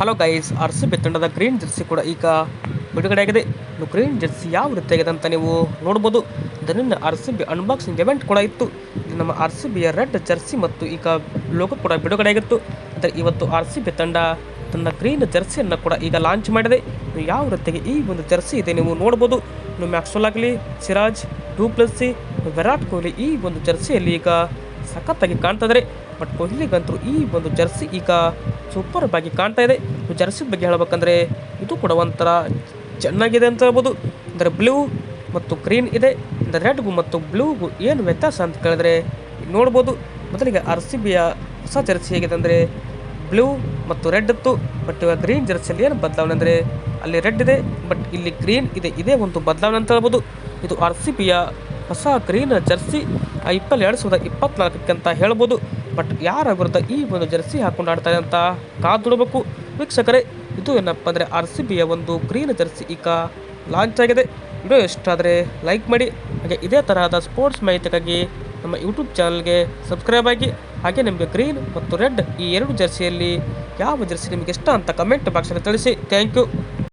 Hello guys R C B ತಂಡದ green jersey ಕೂಡ ಈಗ ಬಿಡುಗಡೆಯಾಗಿದೆ. ಆಗಿದೆ ಗ್ರೀನ್ ಜರ್ಸಿ ಯಾವ ರೀತಿ ಆಗಿದೆ ಅಂತ ನೀವು ನೋಡ್ಬೋದು. ಇದನ್ನು R C B unboxing event ಕೂಡ ಇತ್ತು. ನಮ್ಮ ಆರ್ ಸಿ ಬಿಯ ರೆಡ್ ಜರ್ಸಿ ಮತ್ತು ಈಗ ಲೋಗೋ ಕೂಡ ಬಿಡುಗಡೆಯಾಗಿತ್ತು. ಅಂದರೆ ಇವತ್ತು ಆರ್ ಸಿ ಬಿ ತಂಡ ತನ್ನ ಗ್ರೀನ್ ಜರ್ಸಿಯನ್ನು ಕೂಡ ಈಗ ಲಾಂಚ್ ಮಾಡಿದೆ. ಯಾವ ರೀತಿಗೆ ಈ ಒಂದು ಜರ್ಸಿ ಇದೆ ನೀವು ನೋಡ್ಬೋದು. ಇನ್ನು ಮ್ಯಾಕ್ಸ್ವೆಲ್ ಆಗಲಿ ಸಿರಾಜ್ ಡೂಪ್ಲೆಸ್ಸಿ ವಿರಾಟ್ ಕೊಹ್ಲಿ ಈ ಒಂದು ಜರ್ಸಿಯಲ್ಲಿ ಈಗ ಸಖತ್ತಾಗಿ ಕಾಣ್ತಾ ಇದ್ದಾರೆ ಬಟ್ ಕೊಹ್ಲಿಗಂತೂ ಈ ಒಂದು ಜರ್ಸಿ ಈಗ ಸೂಪರ್ ಆಗಿ ಕಾಣ್ತಾ ಇದೆ ಜರ್ಸಿ ಬಗ್ಗೆ ಹೇಳಬೇಕಂದ್ರೆ ಇದು ಕೂಡ ಒಂಥರ ಚೆನ್ನಾಗಿದೆ ಅಂತ ಹೇಳ್ಬೋದು. ಅಂದರೆ ಬ್ಲೂ ಮತ್ತು ಗ್ರೀನ್ ಇದೆ. ಅಂದರೆ ರೆಡ್ಗೂ ಮತ್ತು ಬ್ಲೂಗೂ ಏನು ವ್ಯತ್ಯಾಸ ಅಂತ ಕೇಳಿದ್ರೆ ನೋಡ್ಬೋದು. ಮೊದಲಿಗೆ ಆರ್ ಸಿ ಬಿಯ ಹೊಸ ಜರ್ಸಿ ಹೇಗಿದೆ ಅಂದರೆ ಬ್ಲೂ ಮತ್ತು ರೆಡ್ ಇತ್ತು. ಬಟ್ ಇವಾಗ ಗ್ರೀನ್ ಜರ್ಸಿಯಲ್ಲಿ ಏನು ಬದಲಾವಣೆ ಅಂದರೆ ಅಲ್ಲಿ ರೆಡ್ ಇದೆ. ಬಟ್ ಇಲ್ಲಿ ಗ್ರೀನ್ ಇದೆ. ಇದೇ ಒಂದು ಬದಲಾವಣೆ ಅಂತ ಹೇಳ್ಬೋದು. ಇದು ಆರ್ ಸಿ ಬಿಯ ಹೊಸ green jersey I P L ಎರಡು ಸಾವಿರದ ಇಪ್ಪತ್ನಾಲ್ಕಕ್ಕೆ ಅಂತ ಹೇಳ್ಬೋದು. ಬಟ್ ಯಾರ ವಿರುದ್ಧ ಈ ಒಂದು ಜರ್ಸಿ ಹಾಕೊಂಡು ಆಡ್ತಾರೆ ಅಂತ ಕಾದುಡಬೇಕು ವೀಕ್ಷಕರೇ, ಇದು ಏನಪ್ಪ ಅಂದರೆ ಆರ್ ಸಿ ಬಿಯ ಒಂದು ಗ್ರೀನ್ ಜರ್ಸಿ ಈಗ ಲಾಂಚ್ ಆಗಿದೆ. ವಿಡಿಯೋ ಇಷ್ಟ ಆದರೆ ಲೈಕ್ ಮಾಡಿ. ಹಾಗೆ ಇದೇ ತರಹದ ಸ್ಪೋರ್ಟ್ಸ್ ಮಾಹಿತಿಗಾಗಿ ನಮ್ಮ ಯೂಟ್ಯೂಬ್ ಚಾನಲ್ಗೆ ಸಬ್ಸ್ಕ್ರೈಬ್ ಆಗಿ. ಹಾಗೆ ನಿಮಗೆ ಗ್ರೀನ್ ಮತ್ತು ರೆಡ್ ಈ ಎರಡು ಜರ್ಸಿಯಲ್ಲಿ ಯಾವ ಜರ್ಸಿ ನಿಮಗೆ ಇಷ್ಟ ಅಂತ ಕಮೆಂಟ್ ಬಾಕ್ಸಲ್ಲಿ ತಿಳಿಸಿ. Thank you